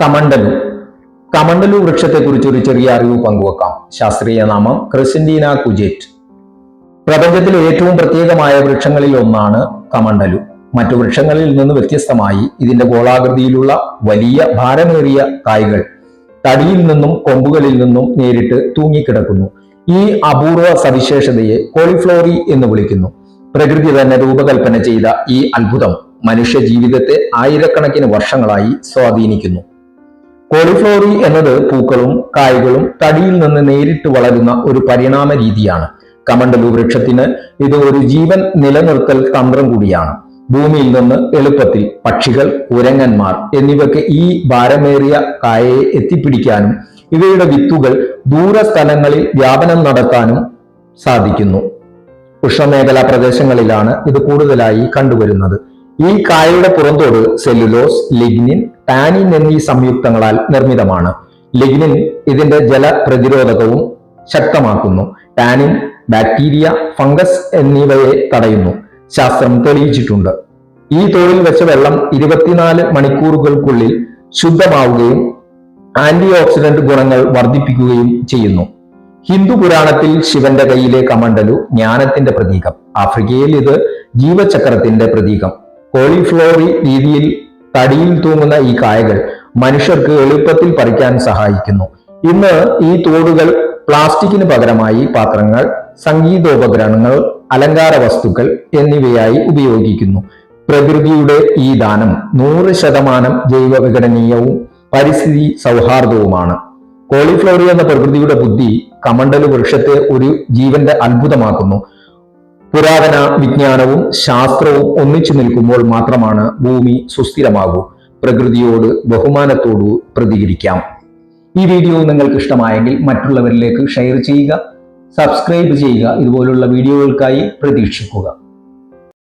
കമണ്ടലു കമണ്ടലു വൃക്ഷത്തെക്കുറിച്ച് ഒരു ചെറിയ അറിവ് പങ്കുവെക്കാം. ശാസ്ത്രീയ നാമം ക്രിസിൻഡീന കുജേറ്റ്. പ്രപഞ്ചത്തിലെ ഏറ്റവും പ്രത്യേകമായ വൃക്ഷങ്ങളിൽ ഒന്നാണ് കമണ്ടലു മറ്റു വൃക്ഷങ്ങളിൽ നിന്ന് വ്യത്യസ്തമായി ഇതിന്റെ ഗോളാകൃതിയിലുള്ള വലിയ ഭാരമേറിയ കായ്കൾ തടിയിൽ നിന്നും കൊമ്പുകളിൽ നിന്നും നേരിട്ട് തൂങ്ങിക്കിടക്കുന്നു. ഈ അപൂർവ സവിശേഷതയെ കോളിഫ്ലോറി എന്ന് വിളിക്കുന്നു. പ്രകൃതി തന്നെ രൂപകൽപ്പന ചെയ്ത ഈ അത്ഭുതം മനുഷ്യ ജീവിതത്തെ ആയിരക്കണക്കിന് വർഷങ്ങളായി സ്വാധീനിക്കുന്നു. കോളിഫ്ലോറി എന്നത് പൂക്കളും കായ്കളും തടിയിൽ നിന്ന് നേരിട്ട് വളരുന്ന ഒരു പരിണാമ രീതിയാണ്. കമണ്ടലു വൃക്ഷത്തിന് ഇത് ഒരു ജീവൻ നിലനിർത്തൽ തന്ത്രം കൂടിയാണ്. ഭൂമിയിൽ നിന്ന് എളുപ്പത്തിൽ പക്ഷികൾ ഉരങ്ങന്മാർ എന്നിവയ്ക്ക് ഈ ഭാരമേറിയ കായയെ എത്തിപ്പിടിക്കാനും ഇവയുടെ വിത്തുകൾ ദൂരസ്ഥലങ്ങളിൽ വ്യാപനം നടത്താനും സാധിക്കുന്നു. ഉഷ്ണമേഖലാ പ്രദേശങ്ങളിലാണ് ഇത് കൂടുതലായി കണ്ടുവരുന്നത്. ഈ കായയുടെ പുറന്തോട് സെല്ലുലോസ് ലിഗ്നിൻ ടാനിൻ എന്നീ സംയുക്തങ്ങളാൽ നിർമ്മിതമാണ്. ലിഗ്നിൻ ഇതിന്റെ ജല പ്രതിരോധകവും ശക്തമാക്കുന്നു. ടാനിൻ ബാക്ടീരിയ ഫംഗസ് എന്നിവയെ തടയുന്നു. ശാസ്ത്രം തെളിയിച്ചിട്ടുണ്ട്. ഈ തൊഴിൽ വെച്ച വെള്ളം ഇരുപത്തിനാല് മണിക്കൂറുകൾക്കുള്ളിൽ ശുദ്ധമാവുകയും ആന്റി ഓക്സിഡന്റ് ഗുണങ്ങൾ വർദ്ധിപ്പിക്കുകയും ചെയ്യുന്നു. ഹിന്ദു പുരാണത്തിൽ ശിവന്റെ കയ്യിലെ കമണ്ടലു ജ്ഞാനത്തിന്റെ പ്രതീകം. ആഫ്രിക്കയിൽ ഇത് ജീവചക്രത്തിന്റെ പ്രതീകം. കോളിഫ്ലോറി രീതിയിൽ തടിയിൽ തൂങ്ങുന്ന ഈ കായകൾ മനുഷ്യർക്ക് എളുപ്പത്തിൽ പറിക്കാൻ സഹായിക്കുന്നു. ഇന്ന് ഈ തോടുകൾ പ്ലാസ്റ്റിക്കിന് പകരമായി പാത്രങ്ങൾ സംഗീതോപകരണങ്ങൾ അലങ്കാര വസ്തുക്കൾ എന്നിവയായി ഉപയോഗിക്കുന്നു. പ്രകൃതിയുടെ ഈ ദാനം നൂറ് ശതമാനം ജൈവ വിഘടനീയവും പരിസ്ഥിതി സൗഹാർദ്ദവുമാണ്. കോളിഫ്ലോറി എന്ന പ്രകൃതിയുടെ ബുദ്ധി കമണ്ടൽ വൃക്ഷത്തെ ഒരു ജീവന്റെ അത്ഭുതമാക്കുന്നു. പുരാതന വിജ്ഞാനവും ശാസ്ത്രവും ഒന്നിച്ചു നിൽക്കുമ്പോൾ മാത്രമാണ് ഭൂമി സുസ്ഥിരമാകൂ. പ്രകൃതിയോട് ബഹുമാനത്തോടു പ്രതികരിക്കാം. ഈ വീഡിയോ നിങ്ങൾക്ക് ഇഷ്ടമായെങ്കിൽ മറ്റുള്ളവരിലേക്ക് ഷെയർ ചെയ്യുക സബ്സ്ക്രൈബ് ചെയ്യുക. ഇതുപോലുള്ള വീഡിയോകൾക്കായി പ്രതീക്ഷിക്കുക.